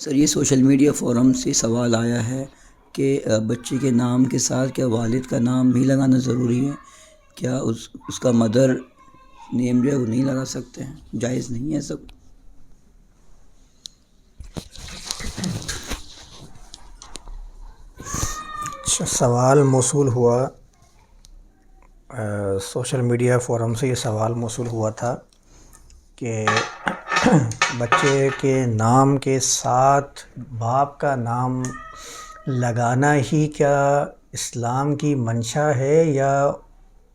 سر، یہ social media forum سے سوال آیا ہے کہ بچے کے نام کے ساتھ کیا والد کا نام بھی لگانا ضروری ہے؟ کیا اس اس کا مدر نیم جو ہے وہ نہیں لگا سکتے ہیں؟ جائز نہیں ہے سب۔ اچھا سوال موصول ہوا سوشل میڈیا فورم سے یہ سوال موصول ہوا تھا کہ بچے کے نام کے ساتھ باپ کا نام لگانا ہی کیا اسلام کی منشا ہے یا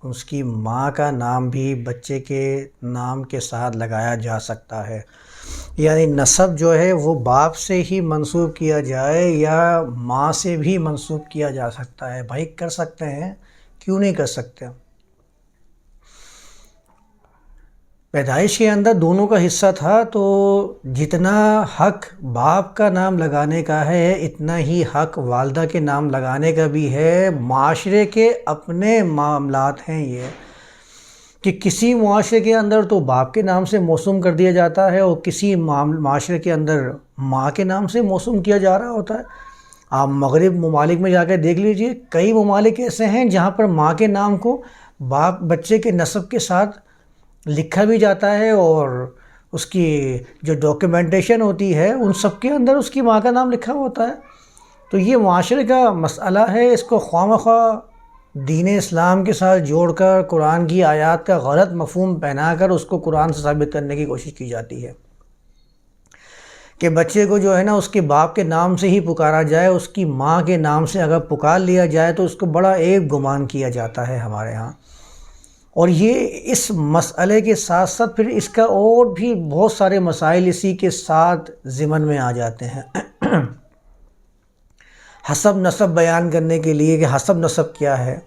اس کی ماں کا نام بھی بچے کے نام کے ساتھ لگایا جا سکتا ہے؟ یعنی نصب جو ہے وہ باپ سے ہی منسوب کیا جائے یا ماں سے بھی منسوب کیا جا سکتا ہے؟ بھائی کر سکتے ہیں، کیوں نہیں کر سکتے پیدائش کے اندر دونوں کا حصہ تھا، تو جتنا حق باپ کا نام لگانے کا ہے، اتنا ہی حق والدہ کے نام لگانے کا بھی ہے۔ معاشرے کے اپنے معاملات ہیں یہ، کہ کسی معاشرے کے اندر تو باپ کے نام سے موسوم کر دیا جاتا ہے اور کسی معاشرے کے اندر ماں کے نام سے موسوم کیا جا رہا ہوتا ہے۔ آپ مغرب ممالک میں جا کے دیکھ لیجیے، کئی ممالک ایسے ہیں جہاں پر ماں کے نام کو باپ بچے کے نصب کے ساتھ لکھا بھی جاتا ہے اور اس کی جو ڈاکیومنٹیشن ہوتی ہے، ان سب کے اندر اس کی ماں کا نام لکھا ہوتا ہے۔ تو یہ معاشرے کا مسئلہ ہے، اس کو خواہ مخواہ دین اسلام کے ساتھ جوڑ کر، قرآن کی آیات کا غلط مفہوم پہنا کر، اس کو قرآن سے ثابت کرنے کی کوشش کی جاتی ہے۔ کہ بچے کو جو ہے نا، اس کے باپ کے نام سے ہی پکارا جائے، اس کی ماں کے نام سے اگر پکار لیا جائے، تو اس کو بڑا ایک گمان کیا جاتا ہے ہمارے ہاں۔ اور یہ اس مسئلے کے ساتھ ساتھ پھر اس کا اور بھی بہت سارے مسائل اسی کے ساتھ ضمن میں آ جاتے ہیں۔ حسب نصب بیان کرنے کے لیے کہ حسب نصب کیا ہے۔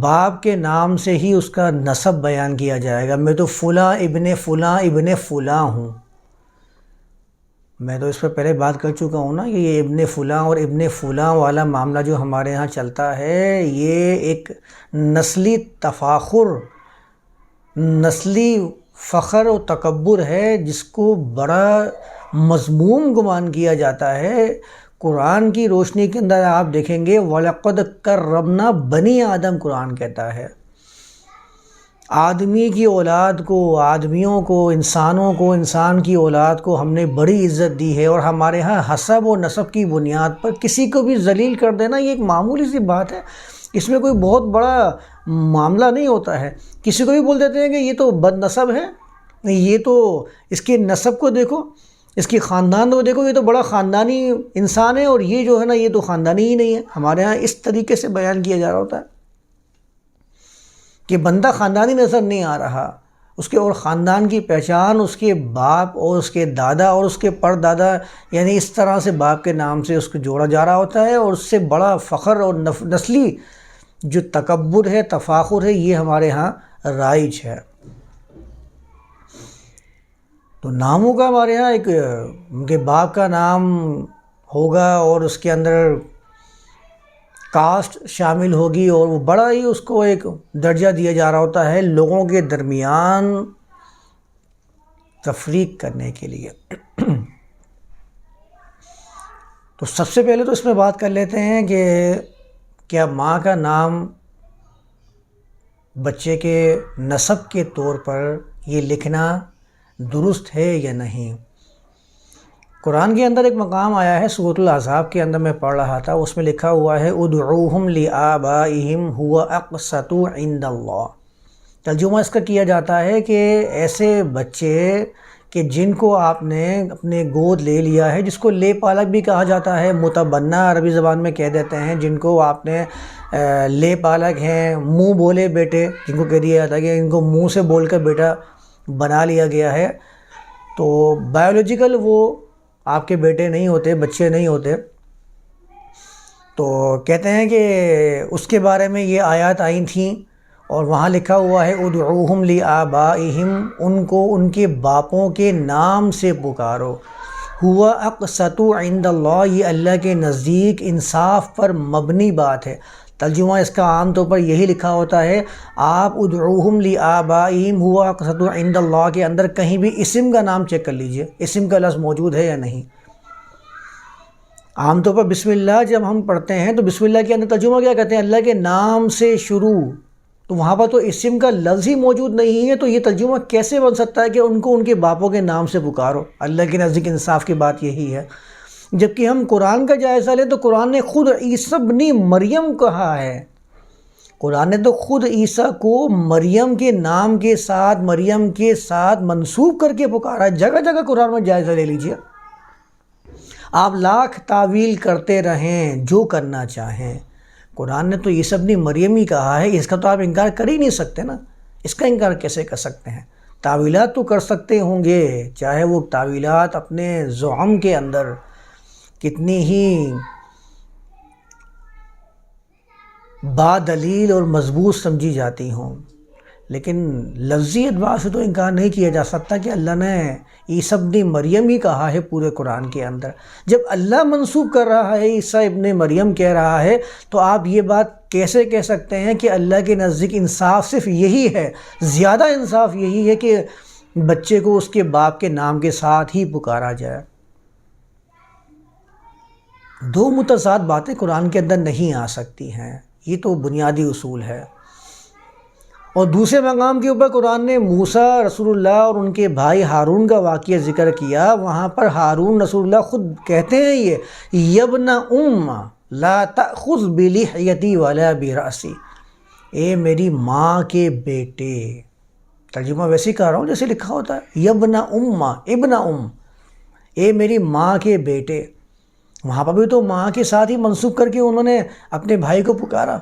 باپ کے نام سے ہی اس کا نصب بیان کیا جائے گا۔ میں تو فلاں ابن فلاں ابن فلاں ہوں۔ میں تو اس پہ پہلے بات کر چکا ہوں نا کہ یہ ابن فلاں اور ابن فلاں والا معاملہ جو ہمارے ہاں چلتا ہے، یہ ایک نسلی تفاخر، نسلی فخر و تکبر ہے جس کو بڑا مضموم گمان کیا جاتا ہے۔ قرآن کی روشنی کے اندر آپ دیکھیں گے، وَلَقَدْ كَرَّمْنَا بنی آدم، قرآن کہتا ہے۔ آدمی کی اولاد کو، آدمیوں کو، انسانوں کو، انسان کی اولاد کو ہم نے بڑی عزت دی ہے اور ہمارے ہاں حسب و نصب کی بنیاد پر کسی کو بھی ذلیل کر دینا یہ ایک معمولی سی بات ہے۔ اس میں کوئی بہت بڑا معاملہ نہیں ہوتا ہے۔ کسی کو بھی بول دیتے ہیں کہ یہ تو بد نصب ہے، یہ تو اس کے نصب کو دیکھو، اس کی خاندان کو دیکھو، یہ تو بڑا خاندانی انسان ہے اور یہ جو ہے نا، یہ تو خاندانی ہی نہیں ہے۔ ہمارے ہاں اس طریقے سے بیان کیا جا رہا ہوتا ہے۔ کہ بندہ خاندانی نظر نہیں آ رہا۔ اس کے اور خاندان کی پہچان، اس کے باپ اور اس کے دادا اور اس کے پر دادا یعنی اس طرح سے باپ کے نام سے اس کو جوڑا جا رہا ہوتا ہے اور اس سے بڑا فخر اور نسلی جو تکبر ہے، تفاخر ہے، یہ ہمارے ہاں رائج ہے۔ تو ناموں کا ہمارے یہاں ایک، ان کے باپ کا نام ہوگا اور اس کے اندر کاسٹ شامل ہوگی اور وہ بڑا ہی اس کو ایک درجہ دیا جا رہا ہوتا ہے لوگوں کے درمیان تفریق کرنے کے لیے۔ تو سب سے پہلے تو اس میں بات کر لیتے ہیں کہ کیا ماں کا نام بچے کے نصب کے طور پر یہ لکھنا درست ہے یا نہیں؟ قرآن کے اندر ایک مقام آیا ہے سورت العذاب کے اندر میں پڑھ رہا تھا، اس میں لکھا ہوا ہے، ادعوہم لآبائہم ہوا اقسط عند اللہ۔ ترجمہ اس کا کیا جاتا ہے کہ ایسے بچے کہ جن کو آپ نے اپنے گود لے لیا ہے، جس کو لے پالک بھی کہا جاتا ہے متبنہ عربی زبان میں کہہ دیتے ہیں، جن کو آپ نے لے پالک ہیں، منہ بولے بیٹے، جن کو کہہ دیا جاتا ہے کہ ان کو منہ سے بول کر بیٹا بنا لیا گیا ہے۔ تو بایولوجیکل وہ آپ کے بیٹے نہیں ہوتے، بچے نہیں ہوتے، تو کہتے ہیں کہ اس کے بارے میں یہ آیات آئی تھیں اور وہاں لکھا ہوا ہے، ادعوہم لی ان کو ان کے باپوں کے نام سے پکارو۔ ہوا اقسط عند اللہ، یہ اللہ کے نزدیک انصاف پر مبنی بات ہے۔ ترجمہ اس کا عام طور پر یہی لکھا ہوتا ہے، آپ ادعوہم لی آبائیم ہوا قصد عند اللہ کے اندر کہیں بھی اسم کا نام چیک کر لیجیے، اسم کا لفظ موجود ہے یا نہیں۔ عام طور پر بسم اللہ جب ہم پڑھتے ہیں تو بسم اللہ کے اندر ترجمہ کیا کہتے ہیں؟ اللہ کے نام سے شروع، تو وہاں پر تو اسم کا لفظ ہی موجود نہیں ہے، تو یہ ترجمہ کیسے بن سکتا ہے کہ ان کو ان کے باپوں کے نام سے پکارو؟ اللہ کے نزدیک انصاف کی بات یہی ہے۔ جبکہ ہم قرآن کا جائزہ لیں تو قرآن نے خود عیسیٰ بن مریم کہا ہے۔ قرآن نے تو خود عیسیٰ کو مریم کے نام کے ساتھ، مریم کے ساتھ منسوب کر کے پکارا۔ جگہ جگہ قرآن میں جائزہ لے لیجیے آپ لاکھ تعویل کرتے رہیں، جو کرنا چاہیں۔ قرآن نے تو یہ سب نے مریم ہی کہا ہے۔ اس کا تو آپ انکار کر ہی نہیں سکتے نا۔ اس کا انکار کیسے کر سکتے ہیں؟ تعویلات تو کر سکتے ہوں گے، چاہے وہ تعویلات اپنے زعم کے اندر کتنی ہی با دلیل اور مضبوط سمجھی جاتی ہوں۔ لیکن لفظی اعتبار سے تو انکار نہیں کیا جا سکتا کہ اللہ نے عیسیٰ ابن مریم ہی کہا ہے پورے قرآن کے اندر۔ جب اللہ منسوخ کر رہا ہے، عیسیٰ ابن مریم کہہ رہا ہے، تو آپ یہ بات کیسے کہہ سکتے ہیں کہ اللہ کے نزدیک انصاف صرف یہی ہے؟ زیادہ انصاف یہی ہے کہ بچے کو اس کے باپ کے نام کے ساتھ ہی پکارا جائے۔ دو متضاد باتیں قرآن کے اندر نہیں آ سکتی ہیں۔ یہ تو بنیادی اصول ہے۔ اور دوسرے مقام کے اوپر قرآن نے موسیٰ، رسول اللہ اور ان کے بھائی ہارون کا واقعہ ذکر کیا۔ وہاں پر ہارون، رسول اللہ خود کہتے ہیں یہ یبن ام لا تأخذ بلحیتی ولا براسی اے میری ماں کے بیٹے، ترجمہ ویسے ہی کہہ رہا ہوں، جیسے لکھا ہوتا ہے۔ یبن ام ابن ام۔ اے میری ماں کے بیٹے وہاں پر بھی تو ماں کے ساتھ ہی منسوخ کر کے انہوں نے اپنے بھائی کو پکارا۔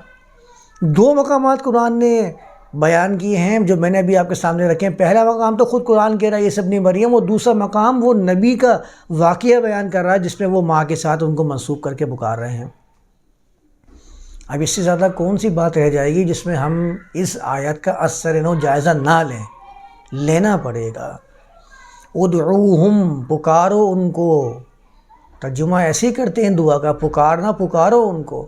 دو مقامات قرآن نے بیان کیے ہیں جو میں نے ابھی آپ کے سامنے رکھے ہیں۔ پہلا مقام تو خود قرآن کہہ رہا ہے، یہ سب نہیں مریم۔ اور دوسرا مقام وہ نبی کا واقعہ بیان کر رہا ہے، جس میں وہ ماں کے ساتھ ان کو منسوخ کر کے پکار رہے ہیں۔ اب اس سے زیادہ کون سی بات رہ جائے گی جس میں ہم اس آیت کا اثر نو جائزہ نہ لیں؟ لینا پڑے گا۔ ادعوہم، پکارو ان کو۔ ترجمہ ایسے ہی کرتے ہیں، دعا کا پکارنا پکارو ان کو۔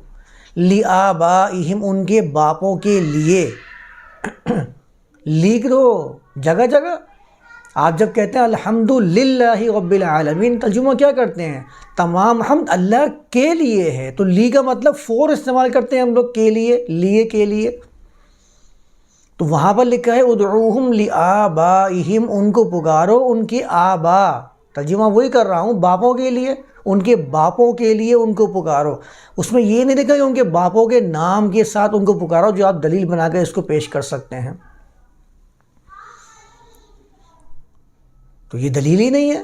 لی آبا ان کے باپوں کے لیے۔ لیک دو، جگہ جگہ۔ آپ جب کہتے ہیں الحمد للہ رب العالمین، ترجمہ کیا کرتے ہیں؟ تمام حمد اللہ کے لیے ہے۔ تو لی کا مطلب فور استعمال کرتے ہیں ہم لوگ، کے لیے لیے، کے لیے۔ تو وہاں پر لکھا ہے، ادعوہم لی آبا ان کو پکارو ان کی آبا۔ ترجمہ وہی کر رہا ہوں، باپوں کے لیے، ان کے باپوں کے لیے ان کو پکارو۔ اس میں یہ نہیں لکھا کہ ان کے باپوں کے نام کے ساتھ ان کو پکارو جو آپ دلیل بنا کے اس کو پیش کر سکتے ہیں۔ تو یہ دلیل ہی نہیں ہے۔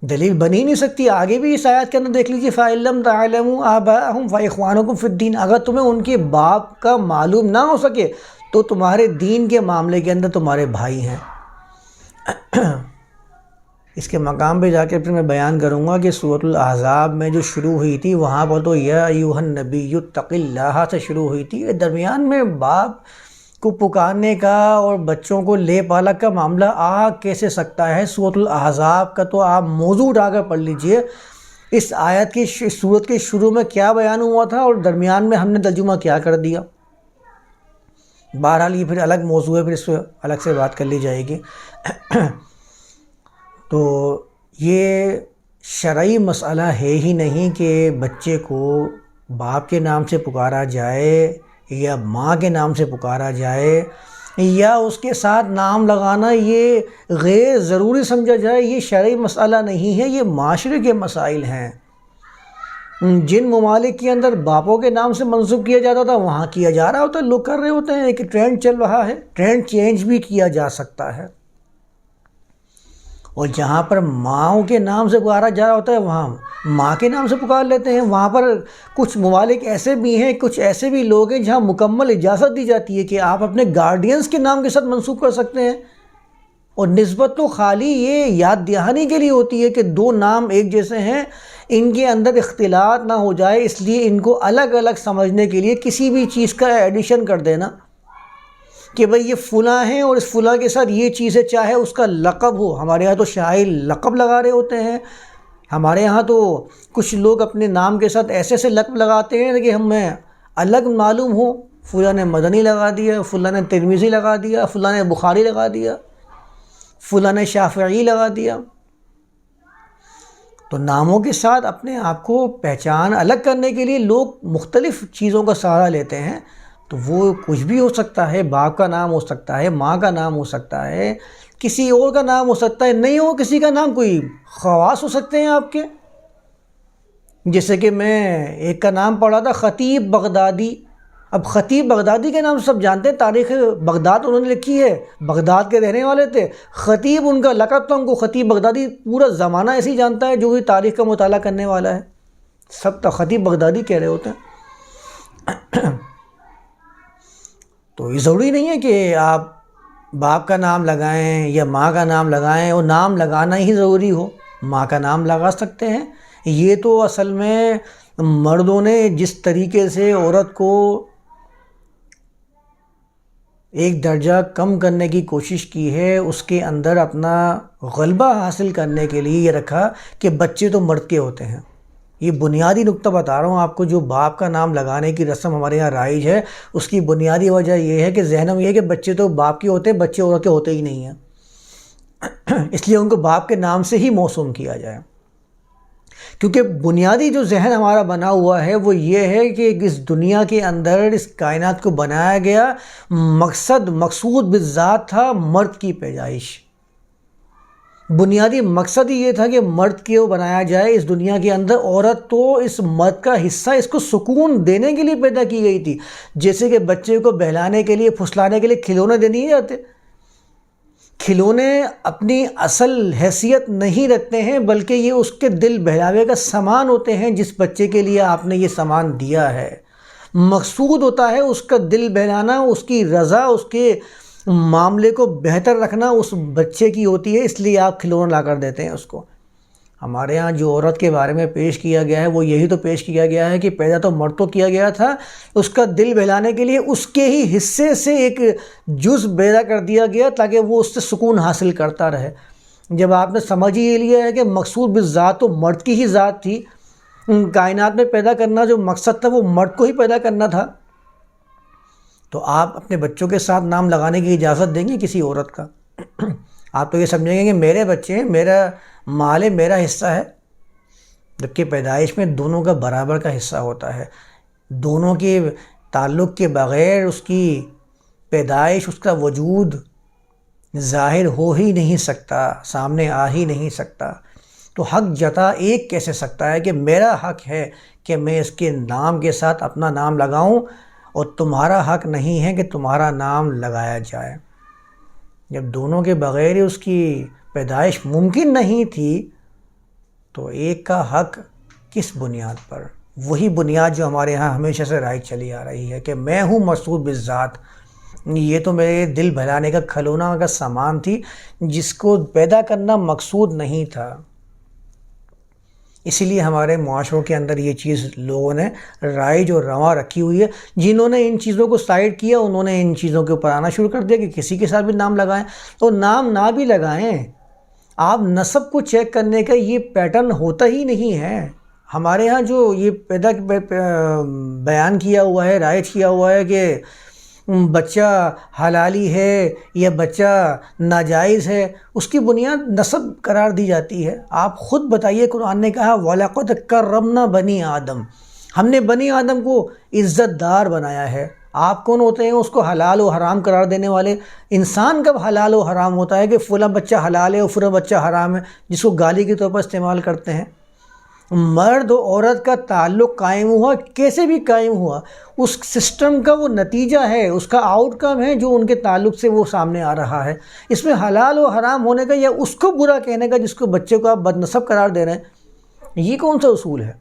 دلیل بن ہی نہیں سکتی۔ آگے بھی اس آیات کے اندر دیکھ لیجیے فعلم تعلم آباءہم فاخوانکم فی الدین اگر تمہیں ان کے باپ کا معلوم نہ ہو سکے تو تمہارے دین کے معاملے کے اندر تمہارے بھائی ہیں۔ اس کے مقام پہ جا کے پھر میں بیان کروں گا کہ صورت الاحزاب میں جو شروع ہوئی تھی، وہاں پر تو یا ایوہ النبی یتق اللہ سے شروع ہوئی تھی۔ درمیان میں باپ کو پکارنے کا اور بچوں کو لے پالک کا معاملہ آ کیسے سکتا ہے؟ صورت الاحزاب کا تو آپ موضوع اٹھا کر پڑھ لیجیے۔ اس آیت کی صورت کے شروع میں کیا بیان ہوا تھا اور درمیان میں ہم نے ترجمہ کیا کر دیا۔ بہرحال یہ پھر الگ موضوع ہے، پھر اس پہ الگ سے بات کر لی جائے گی۔ تو یہ شرعی مسئلہ ہے ہی نہیں کہ بچے کو باپ کے نام سے پکارا جائے یا ماں کے نام سے پکارا جائے یا اس کے ساتھ نام لگانا، یہ غیر ضروری سمجھا جائے، یہ شرعی مسئلہ نہیں ہے، یہ معاشرے کے مسائل ہیں۔ جن ممالک کے اندر باپوں کے نام سے منسوخ کیا جاتا تھا، وہاں کیا جا رہا ہوتا ہے لوگ کر رہے ہوتے ہیں، ایک ٹرینڈ چل رہا ہے، ٹرینڈ چینج بھی کیا جا سکتا ہے۔ اور جہاں پر ماؤں کے نام سے پکارا جا رہا ہوتا ہے، وہاں ماں کے نام سے پکار لیتے ہیں۔ وہاں پر کچھ ممالک ایسے بھی ہیں، کچھ ایسے بھی لوگ ہیں جہاں مکمل اجازت دی جاتی ہے کہ آپ اپنے گارڈینس کے نام کے ساتھ منسوخ کر سکتے ہیں۔ اور نسبت تو خالی یہ یاد دہانی کے لیے ہوتی ہے کہ دو نام ایک جیسے ہیں۔ ان کے اندر اختلاط نہ ہو جائے، اس لیے ان کو الگ الگ سمجھنے کے لیے کسی بھی چیز کا ایڈیشن کر دینا۔ کہ بھئی یہ فلاں ہیں اور اس فلاں کے ساتھ یہ چیز ہے چاہے اس کا لقب ہو۔ ہمارے یہاں تو شاعر لقب لگا رہے ہوتے ہیں۔ ہمارے یہاں تو کچھ لوگ اپنے نام کے ساتھ ایسے ایسے لقب لگاتے ہیں کہ ہمیں الگ معلوم ہو فلاں نے مدنی لگا دیا، فلاں نے ترمیزی لگا دیا، فلاں نے بخاری لگا دیا، فلاں نے شافعی لگا دیا۔ تو ناموں کے ساتھ اپنے آپ کو پہچان الگ کرنے کے لیے لوگ مختلف چیزوں کا سہارا لیتے ہیں۔ تو وہ کچھ بھی ہو سکتا ہے، باپ کا نام ہو سکتا ہے، ماں کا نام ہو سکتا ہے، کسی اور کا نام ہو سکتا ہے، نہیں ہو کسی کا نام، کوئی خواص ہو سکتے ہیں آپ کے۔ جیسے کہ میں ایک کا نام پڑھا تھا، خطیب بغدادی۔ اب خطیب بغدادی کے نام سب جانتے ہیں، تاریخ بغداد انہوں نے لکھی ہے، بغداد کے رہنے والے تھے۔ خطیب ان کا لقب تھا، ان کو خطیب بغدادی پورا زمانہ ایسے ہی جانتا ہے جو بھی تاریخ کا مطالعہ کرنے والا ہے۔ سب تو خطیب بغدادی کہہ رہے ہوتے ہیں۔ تو یہ ضروری نہیں ہے کہ آپ باپ کا نام لگائیں یا ماں کا نام لگائیں، وہ نام لگانا ہی ضروری ہو۔ ماں کا نام لگا سکتے ہیں۔ یہ تو اصل میں مردوں نے جس طریقے سے عورت کو ایک درجہ کم کرنے کی کوشش کی ہے، اس کے اندر اپنا غلبہ حاصل کرنے کے لیے یہ رکھا کہ بچے تو مرد کے ہوتے ہیں۔ یہ بنیادی نقطہ بتا رہا ہوں آپ کو، جو باپ کا نام لگانے کی رسم ہمارے یہاں رائج ہے، اس کی بنیادی وجہ یہ ہے کہ ذہن میں یہ ہے کہ بچے تو باپ کے ہوتے ہیں، بچے عورت کے ہوتے ہی نہیں ہیں۔ اس لیے ان کو باپ کے نام سے ہی موسوم کیا جائے۔ کیونکہ بنیادی جو ذہن ہمارا بنا ہوا ہے، وہ یہ ہے کہ اس دنیا کے اندر، اس کائنات کو بنایا گیا مقصد، مقصود بالذات تھا مرد کی پیدائش۔ بنیادی مقصد ہی یہ تھا کہ مرد کے بنایا جائے اس دنیا کے اندر، عورت تو اس مرد کا حصہ، اس کو سکون دینے کے لیے پیدا کی گئی تھی۔ جیسے کہ بچے کو بہلانے کے لیے، پھسلانے کے لیے کھلونے دینے ہی جاتے کھلونے اپنی اصل حیثیت نہیں رکھتے ہیں، بلکہ یہ اس کے دل بہلاوے کا سامان ہوتے ہیں جس بچے کے لیے آپ نے یہ سامان دیا ہے۔ مقصود ہوتا ہے اس کا دل بہلانا، اس کی رضا، اس کے معاملے کو بہتر رکھنا اس بچے کی ہوتی ہے، اس لیے آپ کھلونا لا کر دیتے ہیں اس کو۔ ہمارے ہاں جو عورت کے بارے میں پیش کیا گیا ہے، وہ یہی تو پیش کیا گیا ہے کہ پیدا تو مرد تو کیا گیا تھا، اس کا دل بہلانے کے لیے اس کے ہی حصے سے ایک جز پیدا کر دیا گیا تاکہ وہ اس سے سکون حاصل کرتا رہے۔ جب آپ نے سمجھ ہی یہ لیا ہے کہ مقصود بھی ذات تو مرد کی ہی ذات تھی کائنات میں پیدا کرنا جو مقصد تھا، وہ مرد کو ہی پیدا کرنا تھا۔ تو آپ اپنے بچوں کے ساتھ نام لگانے کی اجازت دیں گے کسی عورت کا؟ آپ تو یہ سمجھیں گے کہ میرے بچے ہیں، میرا مال میرا حصہ ہے۔ جبکہ پیدائش میں دونوں کا برابر کا حصہ ہوتا ہے۔ دونوں کے تعلق کے بغیر اس کی پیدائش، اس کا وجود ظاہر ہو ہی نہیں سکتا، سامنے آ ہی نہیں سکتا۔ تو حق جتا ایک کیسے سکتا ہے کہ میرا حق ہے کہ میں اس کے نام کے ساتھ اپنا نام لگاؤں؟ اور تمہارا حق نہیں ہے کہ تمہارا نام لگایا جائے۔ جب دونوں کے بغیر اس کی پیدائش ممکن نہیں تھی، تو ایک کا حق کس بنیاد پر؟ وہی بنیاد جو ہمارے ہاں ہمیشہ سے رائے چلی آ رہی ہے کہ میں ہوں مسعود بذات یہ تو میرے دل بھلانے کا کھلونا کا سامان تھی جس کو پیدا کرنا مقصود نہیں تھا۔ اسی لیے ہمارے معاشروں کے اندر یہ چیز لوگوں نے رائج اور رواں رکھی ہوئی ہے۔ جنہوں نے ان چیزوں کو سائڈ کیا، انہوں نے ان چیزوں کے اوپر آنا شروع کر دیا کہ کسی کے ساتھ بھی نام لگائیں تو نام نہ بھی لگائیں۔ آپ نصب کو چیک کرنے کا یہ پیٹرن ہوتا ہی نہیں ہے۔ ہمارے ہاں جو یہ پیدا بیان کیا ہوا ہے، رائج کیا ہوا ہے کہ بچہ حلالی ہے یا بچہ ناجائز ہے، اس کی بنیاد نصب قرار دی جاتی ہے۔ آپ خود بتائیے قرآن نے کہا ولاقت کرمنا بنی آدم ہم نے بنی آدم کو عزت دار بنایا ہے۔ آپ کون ہوتے ہیں؟ اس کو حلال و حرام قرار دینے والے۔ انسان کب حلال و حرام ہوتا ہے کہ فلاں بچہ حلال ہے اور فلاں بچہ حرام ہے، جس کو گالی کے طور پر استعمال کرتے ہیں؟ مرد و عورت کا تعلق قائم ہوا، کیسے بھی قائم ہوا، اس سسٹم کا وہ نتیجہ ہے، اس کا آؤٹ کم ہے جو ان کے تعلق سے وہ سامنے آ رہا ہے۔ اس میں حلال و حرام ہونے کا یا اس کو برا کہنے کا جس کو بچے کو آپ بد نصب قرار دے رہے ہیں، یہ کون سا اصول ہے؟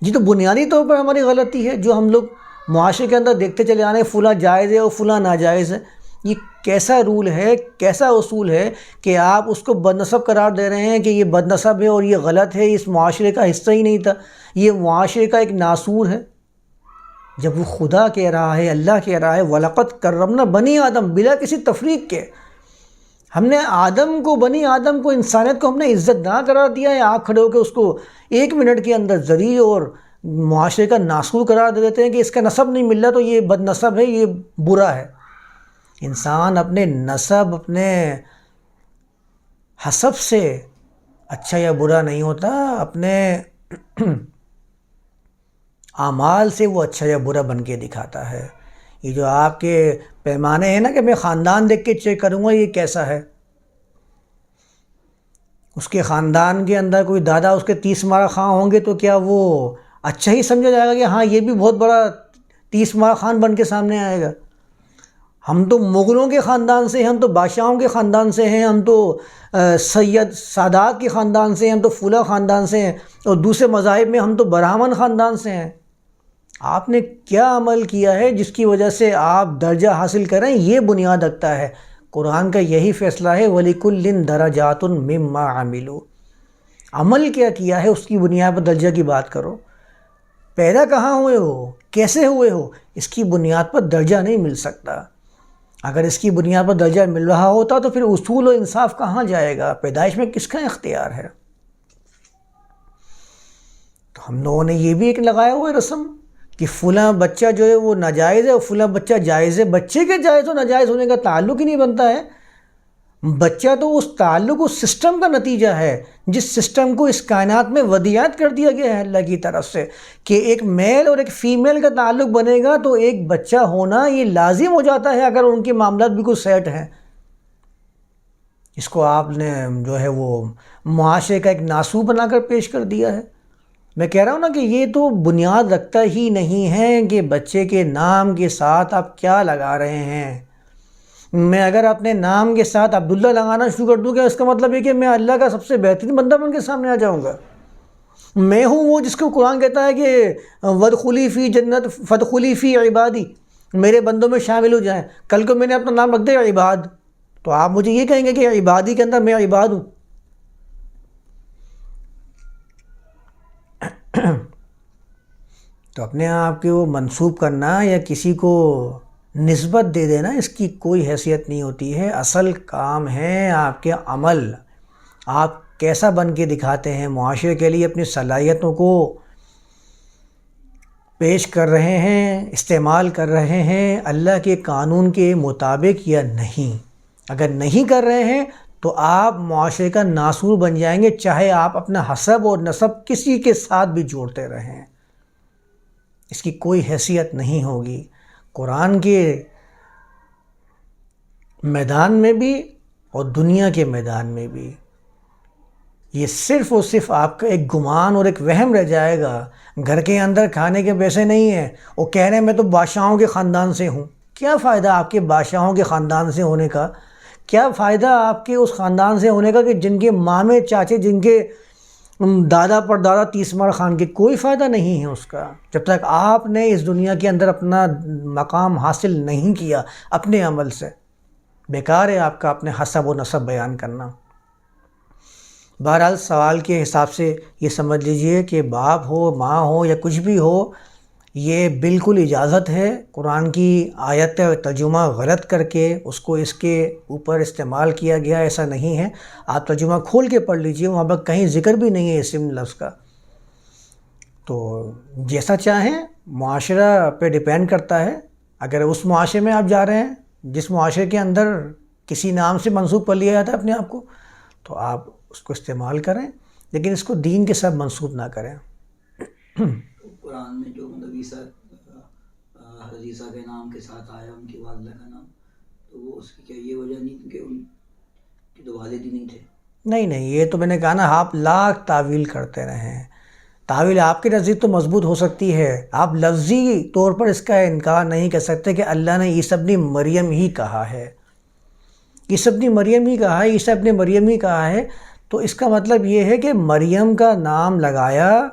یہ تو بنیادی طور پر ہماری غلطی ہے، جو ہم لوگ معاشرے کے اندر دیکھتے چلے آنے فلاں جائز ہے اور فلاں ناجائز ہے۔ یہ کیسا رول ہے، کیسا اصول ہے کہ آپ اس کو بد نصب قرار دے رہے ہیں کہ یہ بد نصب ہے اور یہ غلط ہے، اس معاشرے کا حصہ ہی نہیں تھا۔ یہ معاشرے کا ایک ناسور ہے۔ جب وہ خدا کہہ رہا ہے، اللہ کہہ رہا ہے ولاقت کرمنا بنی آدم بلا کسی تفریق کے۔ ہم نے آدم کو، بنی آدم کو، انسانیت کو ہم نے عزت نہ قرار دیا ہے۔ آنکھ کھڑے ہو کے اس کو ایک منٹ کے اندر ذریع اور معاشرے کا ناسور قرار دے دیتے ہیں کہ اس کا نصب نہیں مل رہا تو یہ بد نصب ہے، یہ برا ہے۔ انسان اپنے نصب اپنے حسب سے اچھا یا برا نہیں ہوتا، اپنے اعمال سے وہ اچھا یا برا بن کے دکھاتا ہے۔ یہ جو آپ کے پیمانے ہیں نا کہ میں خاندان دیکھ کے چیک کروں گا، یہ کیسا ہے؟ اس کے خاندان کے اندر کوئی دادا، اس کے تیس مارہ خاں ہوں گے تو کیا وہ اچھا ہی سمجھا جائے گا کہ ہاں یہ بھی بہت بڑا تیس مارہ خان بن کے سامنے آئے گا؟ ہم تو مغلوں کے خاندان سے ہیں، ہم تو بادشاہوں کے خاندان سے ہیں، ہم تو سید سادات کے خاندان سے ہیں، ہم تو فلاں خاندان سے ہیں اور دوسرے مذاہب میں ہم تو برہمن خاندان سے ہیں۔ آپ نے کیا عمل کیا ہے جس کی وجہ سے آپ درجہ حاصل کریں؟ یہ بنیاد رکھتا ہے۔ قرآن کا یہی فیصلہ ہے ولیک الن درجات مما عاملو عمل کیا کیا ہے؟ اس کی بنیاد پر درجہ کی بات کرو۔ پیدا کہاں ہوئے ہو؟ کیسے ہوئے ہو؟ اس کی بنیاد پر درجہ نہیں مل سکتا۔ اگر اس کی بنیاد پر درجہ مل رہا ہوتا تو پھر اصول و انصاف کہاں جائے گا؟ پیدائش میں کس کا اختیار ہے؟ تو ہم لوگوں نے یہ بھی ایک لگایا ہوا ہے رسم کہ فلاں بچہ جو ہے وہ ناجائز ہے اور فلاں بچہ جائز ہے۔ بچے کے جائز و ناجائز ہونے کا تعلق ہی نہیں بنتا ہے۔ بچہ تو اس تعلق اس سسٹم کا نتیجہ ہے، جس سسٹم کو اس کائنات میں ودیات کر دیا گیا ہے، اللہ کی طرف سے، کہ ایک میل اور ایک فیمیل کا تعلق بنے گا تو ایک بچہ ہونا یہ لازم ہو جاتا ہے اگر ان کے معاملات بالکل سیٹ ہیں۔ اس کو آپ نے جو ہے وہ معاشرے کا ایک ناسو بنا کر پیش کر دیا ہے۔ میں کہہ رہا ہوں نا کہ یہ تو بنیاد رکھتا ہی نہیں ہے کہ بچے کے نام کے ساتھ آپ کیا لگا رہے ہیں۔ میں اگر اپنے نام کے ساتھ عبداللہ لگانا شروع کر دوں گا، اس کا مطلب یہ کہ میں اللہ کا سب سے بہترین بندہ بن کے سامنے آ جاؤں گا۔ میں ہوں وہ جس کو قرآن کہتا ہے کہ ود خلیفی جنت فد خلیفی عبادی، میرے بندوں میں شامل ہو جائیں۔ کل کو میں نے اپنا نام رکھ دیا عباد۔ تو آپ مجھے یہ کہیں گے کہ عبادی کے اندر میں عباد ہوں۔ تو اپنے آپ کے وہ منسوب کرنا یا کسی کو نسبت دے دینا، اس کی کوئی حیثیت نہیں ہوتی ہے۔ اصل کام ہے آپ کے عمل۔ آپ کیسا بن کے دکھاتے ہیں؟ معاشرے کے لیے اپنی صلاحیتوں کو پیش کر رہے ہیں، استعمال کر رہے ہیں۔ اللہ کے قانون کے مطابق یا نہیں؟ اگر نہیں کر رہے ہیں تو آپ معاشرے کا ناصور بن جائیں گے، چاہے آپ اپنا حسب اور نصب کسی کے ساتھ بھی جوڑتے رہیں۔ اس کی کوئی حیثیت نہیں ہوگی۔ قرآن کے میدان میں بھی اور دنیا کے میدان میں بھی یہ صرف اور صرف آپ کا ایک گمان اور ایک وہم رہ جائے گا۔ گھر کے اندر کھانے کے پیسے نہیں ہیں۔ وہ کہہ رہے ہیں میں تو بادشاہوں کے خاندان سے ہوں۔ کیا فائدہ آپ کے بادشاہوں کے خاندان سے ہونے کا؟ کیا فائدہ آپ کے اس خاندان سے ہونے کا کہ جن کے مامے، چاچے، جن کے دادا پر دادا تیسمار خان کے کوئی فائدہ نہیں ہے اس کا۔ جب تک آپ نے اس دنیا کے اندر اپنا مقام حاصل نہیں کیا اپنے عمل سے، بیکار ہے آپ کا اپنے حسب و نصب بیان کرنا۔ بہرحال سوال کے حساب سے یہ سمجھ لیجیے کہ باپ ہو، ماں ہو یا کچھ بھی ہو یہ بالکل اجازت ہے۔ قرآن کی آیت ترجمہ غلط کر کے اس کو اس کے اوپر استعمال کیا گیا، ایسا نہیں ہے۔ آپ ترجمہ کھول کے پڑھ لیجیے، وہاں پر کہیں ذکر بھی نہیں ہے اسم لفظ کا۔ تو جیسا چاہیں، معاشرہ پہ ڈپینڈ کرتا ہے۔ اگر اس معاشرے میں آپ جا رہے ہیں، جس معاشرے کے اندر کسی نام سے منسوخ کر لیا جاتا ہے اپنے آپ کو، تو آپ اس کو استعمال کریں، لیکن اس کو دین کے ساتھ منسوخ نہ کریں۔ قرآن میں جو مطلب عیسیٰ حضرت عیسیٰ کے نام کے ساتھ آیا، ان کی والدہ کا نام، تو وہ اس کی کیا یہ وجہ نہیں کیونکہ ان کی تو والد ہی نہیں تھے؟ نہیں نہیں، یہ تو میں نے کہا نا، آپ لاکھ تعویل کرتے رہیں تعویل آپ کے نزدیک تو مضبوط ہو سکتی ہے۔ آپ لفظی طور پر اس کا انکار نہیں کر سکتے کہ اللہ نے عیسی ابن مریم ہی کہا ہے۔ عیسی ابن مریم ہی کہا ہے، عیسی ابن مریم ہی کہا ہے، تو اس کا مطلب یہ ہے کہ مریم کا نام لگایا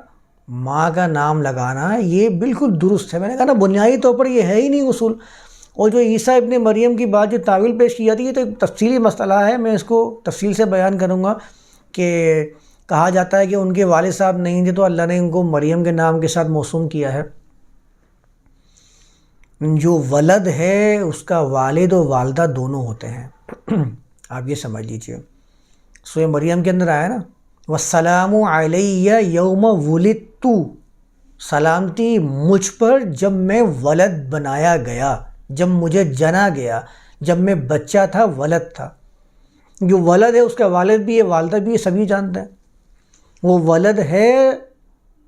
ماں کا نام لگانا یہ بالکل درست ہے۔ میں نے کہا نا، بنیادی طور پر یہ ہے ہی نہیں اصول۔ اور جو عیسیٰ ابن مریم کی بات جو تعویل پیش کی جاتی ہے تو ایک تفصیلی مسئلہ ہے۔ میں اس کو تفصیل سے بیان کروں گا کہ کہا جاتا ہے کہ ان کے والد صاحب نہیں تھے تو اللہ نے ان کو مریم کے نام کے ساتھ موسوم کیا ہے۔ جو ولد ہے، اس کا والد و والدہ دونوں ہوتے ہیں۔ آپ یہ سمجھ لیجیے۔ سوئے مریم کے اندر آیا نا وسلام علیہ یوم ولد تو سلامتی مجھ پر جب میں ولد بنایا گیا، جب مجھے جنا گیا، جب میں بچہ تھا، ولد تھا۔ جو ولد ہے، اس کا والد بھی ہے، والدہ بھی ہے، سبھی جانتے ہیں۔ وہ ولد ہے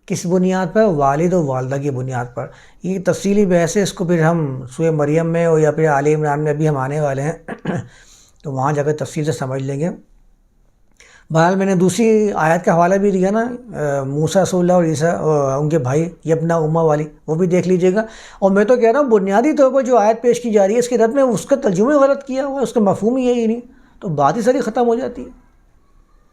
کس بنیاد پر؟ والد و والدہ کی بنیاد پر۔ یہ تفصیلی بحث ہے، اس کو پھر ہم سوئے مریم میں اور یا پھر عال عمران میں ابھی ہم آنے والے ہیں۔ تو وہاں جا کر تفصیل سے سمجھ لیں گے۔ بہرحال میں نے دوسری آیت کا حوالہ بھی دیا نا موسا صلی اللہ اور عیسیٰ ان کے بھائی یبنا اما والی، وہ بھی دیکھ لیجیے گا۔ اور میں تو کہہ رہا ہوں، بنیادی طور پر جو آیت پیش کی جا رہی ہے، اس کے رد میں اس کا ترجمہ غلط کیا ہوا ہے، اس کا مفہوم ہی یہی نہیں، تو بات ہی ساری ختم ہو جاتی ہے۔